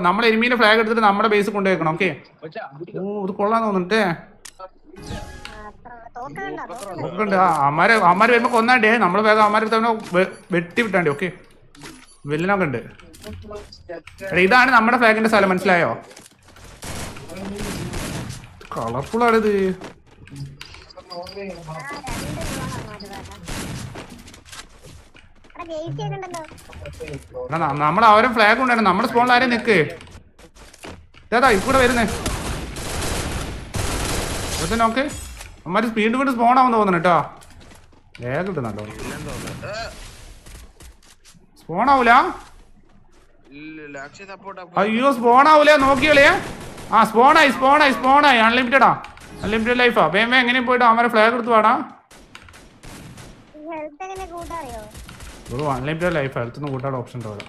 നമ്മൾ എരുമീന്റെ ഫ്ലാഗ് എടുത്തിട്ട് നമ്മുടെ ബേസ് കൊണ്ടുവയ്ക്കണം ഓക്കെ ഓ ഇത് കൊള്ളാൻ തോന്നുന്നുണ്ടേ. അമ്മാരെ അമ്മാര് വരുമ്പോ കൊന്നാണ്ടേ. നമ്മൾ വേഗം അമ്മാരെ തന്നെ വെട്ടി വിട്ടാണ്ടേ ഓക്കെ വെല്ലിനൊക്കെ ഉണ്ട്. ഇതാണ് നമ്മുടെ ഫ്ലാഗിന്റെ സ്ഥലം മനസ്സിലായോ? കളർഫുൾ ആണ് ഇത് അവരും ഫ്ലാഗ് ഉണ്ടായിരുന്നു. നമ്മുടെ സ്പോണിൽ ആരെയും നിക്ക്? ഏതാ ഇക്കൂടെ വരുന്നേ. നോക്ക്. അമ്മാര് സ്പീഡ് വീട് സ്പോൺ ആവുന്ന തോന്നുന്നു കേട്ടോ. വേഗം കിട്ടുന്നല്ലോ സ്പോൺ ആവൂല? അയ്യോ സ്പോൺ ആവൂല? നോക്കിയോളേ. ആ സ്പോണായി സ്പോണായി സ്പോണായി അൺലിമിറ്റഡാ അൺലിമിറ്റഡ് ലൈഫാ വേം വേം എങ്ങനെയും പോയിട്ട് അമ്മ ഫ്ലാഗ് എടുത്ത് വാടാ. ഒരു അൺലിമിറ്റഡ് ലൈഫ് ഹെൽത്തുനിന്ന് കൂട്ടാൻ ഓപ്ഷൻ ഉണ്ടാവില്ല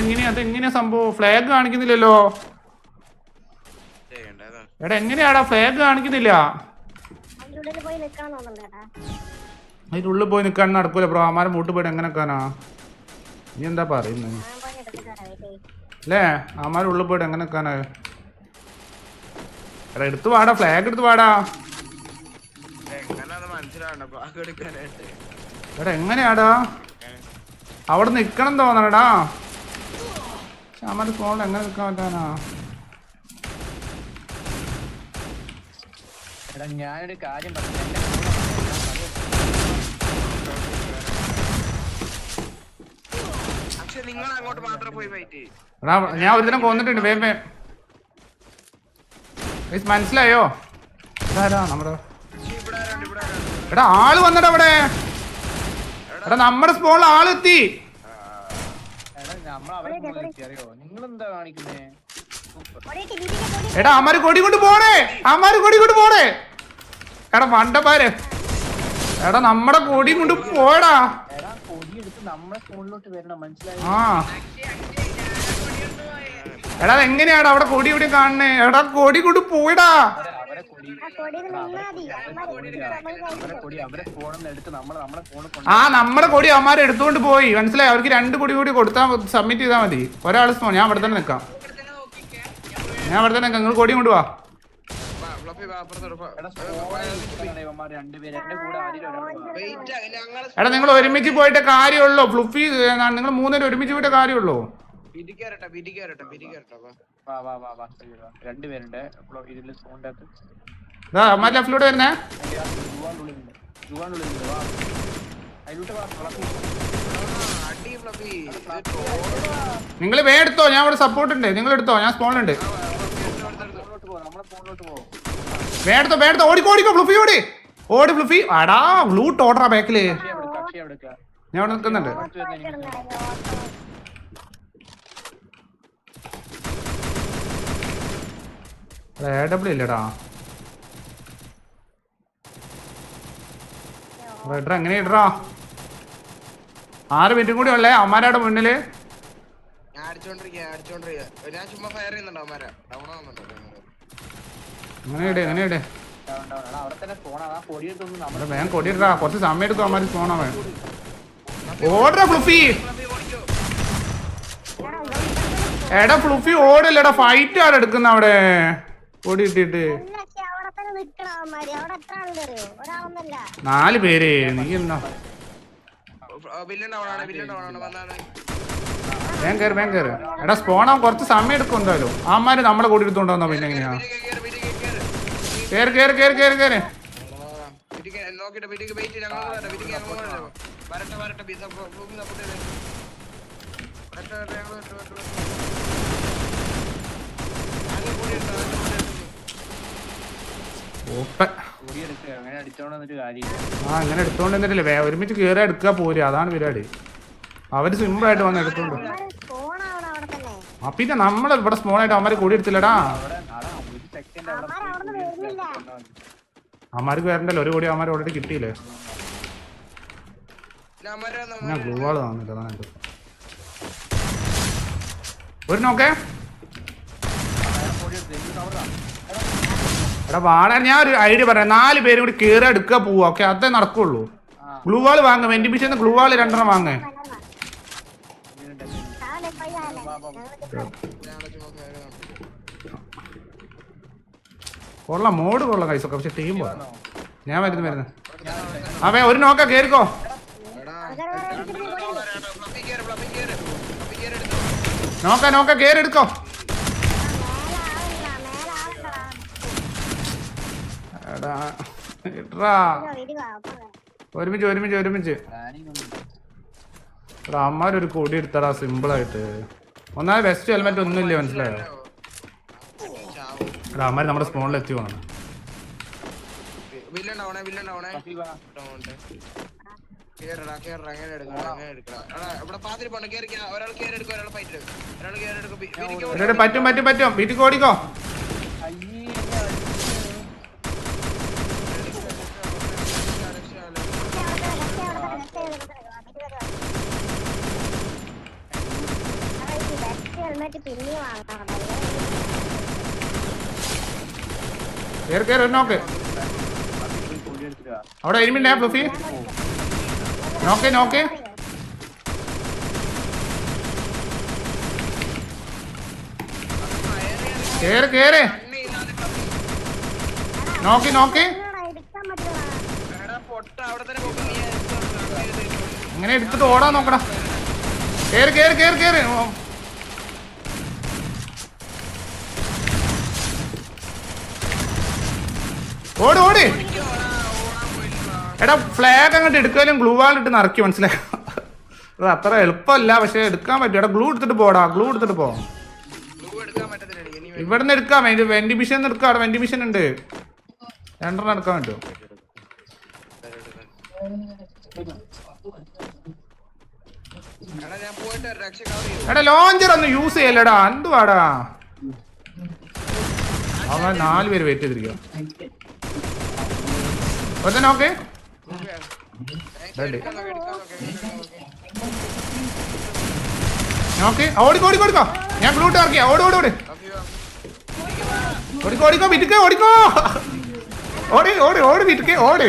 എങ്ങനെയാ അതെങ്ങനെയാ? സംഭവം? ഫ്ലാഗ് കാണിക്കുന്നില്ലല്ലോ. എടാ എങ്ങനെയാടാ? ഫ്ലാഗ് കാണിക്കുന്നില്ല. അതിന്റെ ഉള്ളിൽ പോയി നിക്കാൻ നടക്കൂല ബ്രോ. അമാരെ മൂട്ട് പോയിട്ട് എങ്ങനെ നിക്കാനാ? നീ എന്താ പറയുന്നത് അല്ലേ? അമാരെ ഉള്ളിൽ പോയിട്ട് എങ്ങനെ നിക്കാനാ? എടാ എടുത്തു വാടാ. ഫ്ലാഗ് എടുത്തു വാടാ എങ്ങനെ അത് മനസ്സിലാവണ്ട ബാഗ് എടുക്കാനായിട്ട് എടാ എങ്ങനെയാടാ? അവിടെ നിക്കണം തോന്നണടാ. അമ്മയുടെ ഫോണിൽ എങ്ങനെ നിൽക്കാൻ പറ്റാനാ? എടാ ഞാനൊരു കാര്യം നിങ്ങൾ അങ്ങോട്ട് മാത്രം പോയി ഫൈറ്റ് എടാ ഞാൻ ഒരു ദിനം കൊന്നിട്ടുണ്ട് വേം വേം. ഗയ്സ്, മനസ്സിലായോ? ഇതാരാ നമ്മുടെ എടാ ആൾ വന്നടാ അവിടെ എടാ നമ്മുടെ സ്പോണിൽ ആൾ എത്തി. എടാ അമര് അമ്മാര് കൊടി കൊണ്ട് പോണേ. അമ്മാര് കൊടി കൊണ്ട് പോണേ. എടാ മണ്ടന്മാര് എടാ നമ്മടെ കൊടി കൊണ്ട് പോടാ എടാ പൊടി എടുത്ത് നമ്മളെ ഫോണിലോട്ട് വരണം മനസ്സിലായോ? ആ. എടാ എങ്ങനെയാടാ അവിടെ കൊടി ഇവിടെ കാണണേ എടാ കൊടി കൊണ്ട് പോയിടാ. ആ നമ്മുടെ കൊടി അവന്മാരെ എടുത്തുകൊണ്ട് പോയി. മനസ്സിലായി? അവർക്ക് രണ്ട് കൊടി കൂടി കൊടുത്താൽ സബ്മിറ്റ് ചെയ്താൽ മതി. ഒരാൾ സ്മോ ഞാൻ അവിടെ തന്നെ നിൽക്കാം ഞാൻ അവിടെ തന്നെ നിൽക്കാം നിങ്ങൾ കൊടി കൊണ്ടുവാ. എടാ നിങ്ങൾ ഒരുമിച്ച് പോയിട്ട് കാര്യമുള്ളൂ? ഫ്ലുഫി നിങ്ങൾ മൂന്നുപേരും ഒരുമിച്ച് പോയിട്ട് കാര്യമുള്ളൂ? പിരിക്കാരട്ടെ പിരിക്കാരട്ടെ വാ വാ. വാ വാ. രണ്ടുപേരുണ്ട്. ഇതിൽ ഫോണിന്റെ അകത്ത് ലെഫ്റ്റിലൂടെ വരുന്നേ നിങ്ങൾ വേ എടുത്തോ? ഞാൻ ഇവിടെ സപ്പോർട്ട് ഉണ്ട്. നിങ്ങൾ എടുത്തോ? ഞാൻ സ്പോണിലുണ്ട് വേടത്തോ വേടത്തോ ഓടിക്കോ ഓടിക്കോ ഫ്ലുഫി ഓടി. ഓടി ഫ്ലുഫി അടാ ബ്ലൂട്ട് ഓർഡറാ ബാക്കിൽ ഞാൻ അവിടെ നിൽക്കുന്നുണ്ട്. എ ഡബ്ല്യു ഇല്ലടാ. ഇടാ എങ്ങനെ ഇടറാ ആറ് മിനിറ്റും കൂടി ഉള്ളേ അമ്മാരുടെ മുന്നിൽ. വേഗം കുറച്ച് സമയം എടുക്കും ഓടടാ ഫ്ലുഫി. ഫ്ലഫി എടാ ഫ്ലുഫി ഓടില്ലടാ ഫൈറ്റ് ആരെടുക്കുന്ന അവിടെ? ഓടി ഇട്ടിട്ട് പക്ഷെ അവിടെ തന്നെ നിക്കണം അവന്മാര്. അവിടെ എത്ര ആളുണ്ട്? അറിയോ ഒരാളൊന്നല്ല നാല് പേര്. നീ എന്നാ? വേഗം കയറി വേഗം കയറി എടാ സ്പോണാൻ കുറച്ച് സമയം എടുക്കും എന്തായാലും. ആമാര് നമ്മളെ കൂടി എടുത്തോണ്ടോ പിന്നെ എങ്ങനെയാ? പിരിക്ക് കേറ്, പിരിക്ക് കേറ്. കേറി വരട്ടെ കേറി കേറി കേറി ആ, പിരിക്ക് നോക്കിട്ട് പിരിക്ക് വെയിറ്റ് ഞങ്ങൾ വരട്ടെ പിരിക്ക് ഞങ്ങൾ വരട്ടെ വരട്ടെ വരട്ടെ ബി സപ്പോ- ഭൂമി സപ്പോർട്ട് ചെയ്തേ വരട്ടെ വരട്ടെ ഞങ്ങൾ വരട്ടെ വരട്ടെ വരട്ടെ. ഞങ്ങൾ കൂടി ഉണ്ട്, ഞങ്ങൾ കൂടി ഉണ്ട്. ഓപ്പ പൊടിയെടുക്കുക അങ്ങനെ അടിച്ചോണ്ട് വന്നിട്ട് കാര്യമില്ല ആ അങ്ങനെ എടുത്തോണ്ട് വന്നിട്ടില്ലേ. ഒരുമിച്ച് കേറി എടുക്കുക പോര്. അതാണ് പരിപാടി. അവർ സിമ്പിൾ ആയിട്ട് വന്ന് എടുത്തോണ്ട് ആ പിന്നെ നമ്മൾ ഇവിടെ സ്മോൾ ആയിട്ട് അമ്മര് കൂടി എടുത്തില്ലടാ. അമ്മാർക്ക് വരണ്ടല്ലോ ഒരു കോടി അവന്മാർ ഓൾറെഡി കിട്ടിയില്ലേ? ഞാൻ ഗ്ലൂവാൾ അതാണ് ഒരു നോക്കേ. എടാ വാടാ ഞാൻ ഒരു ഐഡിയ പറയാം. നാല് പേരും കൂടി കയറി എടുക്കുക പോവാ. ഓക്കെ അതേ നടക്കുള്ളൂ. ഗ്ലൂ വാൾ വാങ്ങ വെന്റിമിഷൻ ഗ്ലൂ വാൾ രണ്ടെണ്ണം വാങ്ങേ. കൊള്ള മോഡ് കൊള്ളാം കൈസൊക്കെ പക്ഷെ ടീം പോകാം ഞാൻ വരുന്നു വരുന്നു. അവേ ഒരു നോക്ക കേറിക്കോ. നോക്ക നോക്ക കേറി എടുക്കോ എടാ ഇട്രാ ഒരുമിച്ച് ഒരുമിച്ച് ഒരുമിച്ച്. എടാ അമ്മാരൊരു കൊടി എടുത്തടാ സിമ്പിൾ ആയിട്ട് ഒന്നാമത് ബെസ്റ്റ് ഹെൽമെറ്റ് ഒന്നുമില്ല മനസ്സിലായോ. എടാ അമ്മാര് നമ്മുടെ സ്പോണിൽ എത്തി പോകണം പറ്റും പറ്റും പറ്റും. വീട്ടിൽ ഡൗണുണ്ട്. കേറടാ, കേറടാ, അങ്ങനെ എടുക്കണം, അങ്ങനെ എടുക്കണം. എടാ, ഇവിടെ പാതിരി പോണ്ട, കേറിക്ക. ഒരാൾ കേറി എടുക്കും, ഒരാൾ ഫൈറ്റ് എടുക്കും. ഒരാൾ കേറി എടുക്കും, വി- വിരിക്ക് ഓടി. എടാ, എടാ, പറ്റും പറ്റും പറ്റും വീട്ടിൽ ഓടിക്കോ ഹെൽമെറ്റ് പിന്നെ വാങ്ങണം കേറി നോക്ക് അവിടെ എരുമിണ്ടേ ഫ്ലഫി. നോക്കേ നോക്കേ കേറ് കേറ്. നോക്കി നോക്കി. അങ്ങനെ എടുത്തിട്ട് ഓടാൻ നോക്കടാ. കേറ് കേറ് കേറ് കേറ്. ഓട് ഓടി. എടാ ഫ്ലാഗ് അങ്ങോട്ട് എടുക്കാനും ഗ്ലൂ വാൾ ഇട്ട് നിറക്കി മനസ്സിലായി? അത് അത്ര എളുപ്പമല്ല പക്ഷെ എടുക്കാൻ പറ്റും. എടാ ഗ്ലൂ എടുത്തിട്ട് പോടാ ഗ്ലൂ എടുത്തിട്ട് പോ. ഇവിടുന്ന് എടുക്കാം വെന്റി മിഷൻ എടുക്കാം അവിടെ വെന്റിമിഷൻ ഉണ്ട്. രണ്ടെണ്ണം എടുക്കാൻ ചെയ്യും. എടാ ലോഞ്ചർ ഒന്ന് യൂസ് ചെയ്യല്ലടാ എന്തുവാടാ? അവൻ നാല് പേര് വെയിറ്റ് ചെയ്തിരിക്കുക ഒറ്റ നോക്ക് നോക്ക്, ഓടിക്കോ ഓടിക്കോ ഞാൻ ബ്ലൂട്ട് ഇറക്കിയ ഓട് ഓട് ഓട്. ഓടിക്കോ ഓടിക്കോ വിറ്റുക്കോ ഓടിക്കോ. ഓടി ഓടി ഓടി വിറ്റുക്കേ ഓടി.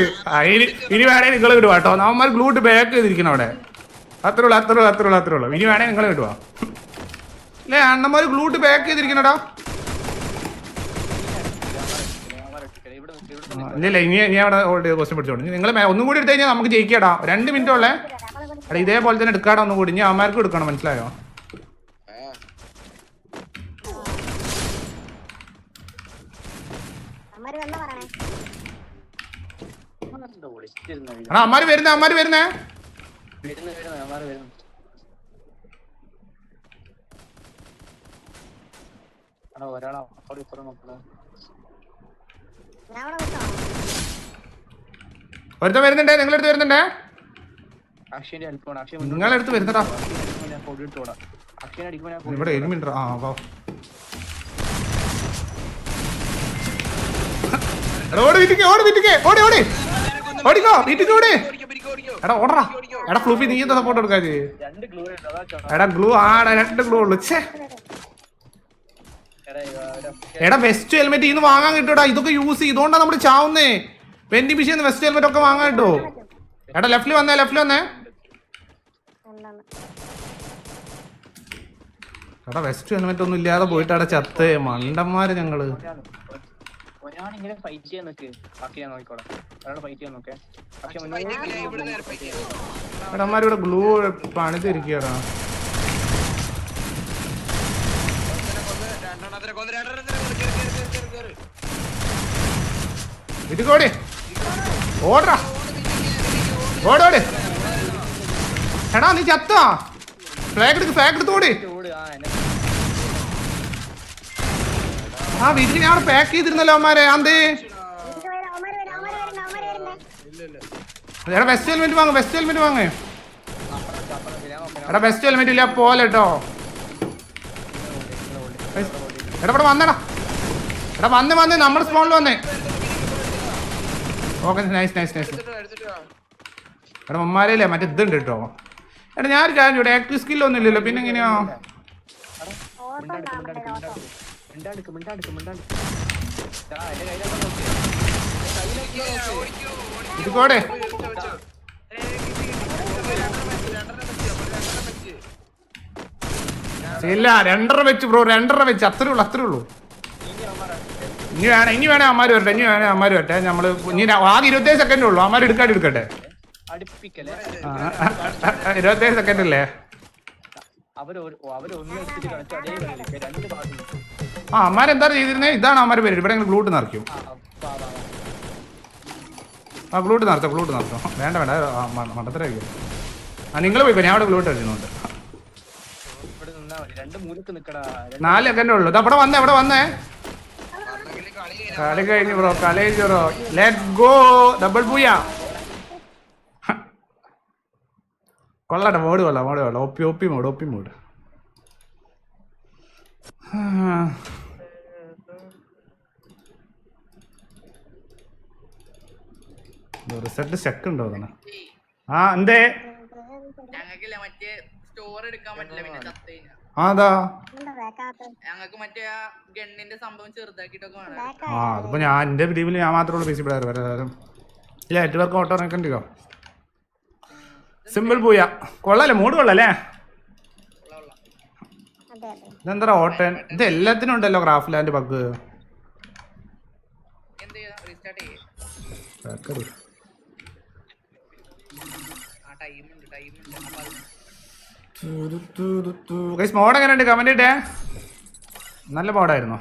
ഇനി വേണേ നിങ്ങൾ വിടുവാ കേട്ടോ. നമ്മന്മാർ ഗ്ലൂട്ട് ബാക്ക് ചെയ്തിരിക്കണം അവിടെ. അത്രേ ഉള്ളൂ അത്രേ ഉള്ളൂ അത്രേ ഉള്ളൂ അത്രേ ഉള്ളൂ. ഇനി വേണേ നിങ്ങൾ വിടുവാ അല്ലേ അണ്ണന്മാർ ഗ്ലൂട്ട് ബാക്ക് ചെയ്തിരിക്കണടാ ഇവിടെ നിക്ക്, ഇവിടെ ആ, ഇല്ല ഇനി ഇനി അവിടെ ഹോൾഡ് ചെയ്ത് ക്വസ്റ്റ്യൻ പിടിച്ചോണ്ട്. നിങ്ങൾ ഒന്നും കൂടി എടുത്തു കഴിഞ്ഞാൽ നമുക്ക് ജയിക്കാടാ. രണ്ട് മിനിറ്റ് ഉള്ളേ. അവിടെ ഇതേപോലെ തന്നെ എടുക്കാടാ ഒന്നും കൂടി. ഇനി അമ്മമാർക്ക് എടുക്കണം മനസ്സിലായോ? ആ. അമ്മര് വരുന്നേ അമ്മാര് വരുന്നേ. ഒരാളാ അവിടെ ഇപ്പുറം നോക്കണം ഒരുത്തൻ വരുന്നുണ്ടേ. നിങ്ങളെടുത്ത് വരുന്നുണ്ടേ. നിങ്ങളെടുത്ത് വരുന്നടാ ഇവിടെ എരുമിണ്ടോ. ആ വാ. ഓടി വീട്ടിക്ക് ഓടി വീട്ടിക്ക്. ഓടി ഓടി. ഓടിക്കോ വീട്ടിക്ക് ഓടി. എടാ ഓടറാ എടാ ഫ്ലൂപ്പി നീ എന്താ സപ്പോർട്ട് കൊടുക്കാതെ രണ്ട് ഗ്ലൂ ഉണ്ട്. എടാ ഗ്ലൂ ആടാ രണ്ട് ഗ്ലൂ ഉള്ളു. ഛേ. എടാ വെസ്റ്റ് ഹെൽമെറ്റ് ഇന്ന് വാങ്ങാൻ കിട്ടൂടാ ഇതൊക്കെ യൂസ് ചെയ്തോണ്ടാ നമ്മൾ ചാവുന്നേ. വെന്റി മിഷൻ വെസ്റ്റ് ഹെൽമെറ്റ് ഒക്കെ വാങ്ങാൻ കിട്ടോ? എടാ ലെഫ്റ്റിൽ വന്നേ ലെഫ്റ്റിൽ വന്നേ. എടാ വെസ്റ്റ് ഹെൽമെറ്റ് ഒന്നും ഇല്ലാതെ പോയിട്ട് അവിടെ ചത്ത്. മണ്ടന്മാര് ഞങ്ങൾ. ഫൈറ്റ് ചെയ്യാൻ നിക്ക്. ബാക്കി ഞാൻ നോക്കിക്കോളാം. ഒരാൾ ഫൈറ്റ് ചെയ്യാൻ നോക്കേ. പക്ഷെ ഇവിടെ ഗ്ലൂ പണിതിരിക്കടാ ഒരുത്തനെ കൊന്ന്, രണ്ടെണ്ണത്തിനെ കൊന്ന്, രണ്ടെണ്ണത്തിനെ കൊന്ന്. കേറ്, കേറ്, കേറ്, കേറ്, കേറ്. വീട്ടിക്കോടി ഓടറാ ഓടോടി. എടാ നീ ചത്താ? ഫ്ലാഗ് എടുക്ക് ഫ്ലാഗ് എടുത്തോടി ആ വീട്ടിൽ ഞാൻ പാക്ക് ചെയ്തിരുന്നല്ലോ അമ്മാരെ അന്തേ. എടാ വെസ്റ്റ് ഹെൽമെറ്റ് വാങ്ങ വെസ്റ്റ് ഹെൽമെറ്റ് വാങ്ങ. എടാ വെസ്റ്റ് ഹെൽമെറ്റ് ഇല്ല പോലെ എടാ ഇവിടെ വന്നടാ. എടാ വന്ന് വന്ന് നമ്മുടെ സ്പോണിൽ വന്നേ. Okay nice nice nice. എടാ മമ്മാരല്ലേ മറ്റേ ഇതുണ്ട് കേട്ടോ എടാ ഞാൻ കാര്യം ഇവിടെ ആക്റ്റീവ് സ്കില്ലൊന്നും ഇല്ലല്ലോ പിന്നെ എങ്ങനെയോ. ഇതുകൂടെ. ഇല്ല രണ്ടര വെച്ച് ബ്രോ രണ്ടര വെച്ച് അത്രേ ഉള്ളൂ അത്രേ ഉള്ളൂ ഇനി വേണം ഇനി വേണേ അമ്മാര് വരട്ടെ ഇനി വേണേ അമ്മാര് വരട്ടെ. നമ്മൾ ഇനി ആകെ ഇരുപത്തേഴ് സെക്കൻഡ് ഉള്ളൂ. അമ്മാര് എടുക്കാണ്ട് എടുക്കട്ടെ. ഇരുപത്തേഴ് സെക്കൻഡ് അല്ലേ ആ അമ്മാരെന്താ ചെയ്തിരുന്നത് ഇതാണ് അമ്മാര് പേര്. ഇവിടെ ഗ്ലൂട്ട് നിറയ്ക്കും. ആ ഗ്ലൂട്ട് നിറച്ചോ ഗ്ലൂട്ട് നിറച്ചോ. വേണ്ട വേണ്ട. മണ്ടത്തരായിരിക്കും ആ നിങ്ങൾ പോയിക്കോ. ഞാൻ അവിടെ ഗ്ലൂട്ട് അടിക്കുന്നുണ്ട് നാല് സെക്കൻഡേ ഉള്ളൂ. ഇത് അവിടെ വന്നേ അവിടെ വന്നേ. കളി കഴിഞ്ഞാ ബ്രോ കളി കഴിഞ്ഞു ബ്രോ. ലെറ്റ് ഗോ ഡബിൾ പൂയ കൊള്ളട്ടെ മോഡ് കൊള്ളാം മോഡ് കൊള്ളാം. OP OP mode OP mode. Result check ഉണ്ടോ അതാണ് ആ എന്തേ? ഞങ്ങൾക്കില്ല മറ്റേ സ്റ്റോർ എടുക്കാൻ പറ്റില്ല പിന്നെ ചത്ത് കഴിഞ്ഞാ. ആ അതാ. ഞങ്ങൾക്ക് മറ്റേ ആ ഗണ്ണിന്റെ സംഭവം ചെറുതാക്കിട്ടൊക്കെ വേണം ബാക്കാ ആ അതിപ്പോ ഞാൻ എന്റെ ടീമിൽ ഞാൻ മാത്രമേ ഉള്ളൂ പി സി ഇല്ല എട്ട് ഓട്ടോ നിൽക്കണ്ടോ സിമ്പിൾ പൂയ. കൊള്ളാല്ലേ മൂട് കൊള്ളല്ലേ അതെ അതെ. ഇതെന്താ ഓട്ടൻ ഇത് എല്ലാത്തിനും ഉണ്ടല്ലോ ക്രാഫ്റ്റ് ലാൻഡ് ബഗ് എന്ത് ചെയ്യാ. റീസ്റ്റാർട്ട് ചെയ്യേ ആ ടൈം ഉണ്ട് ടൈം ഉണ്ട്. അപ്പൊ അത് ഗൈസ് മോഡ് എങ്ങനെയുണ്ട്? കമന്റ് ഇട്ടേ. നല്ല മോഡായിരുന്നു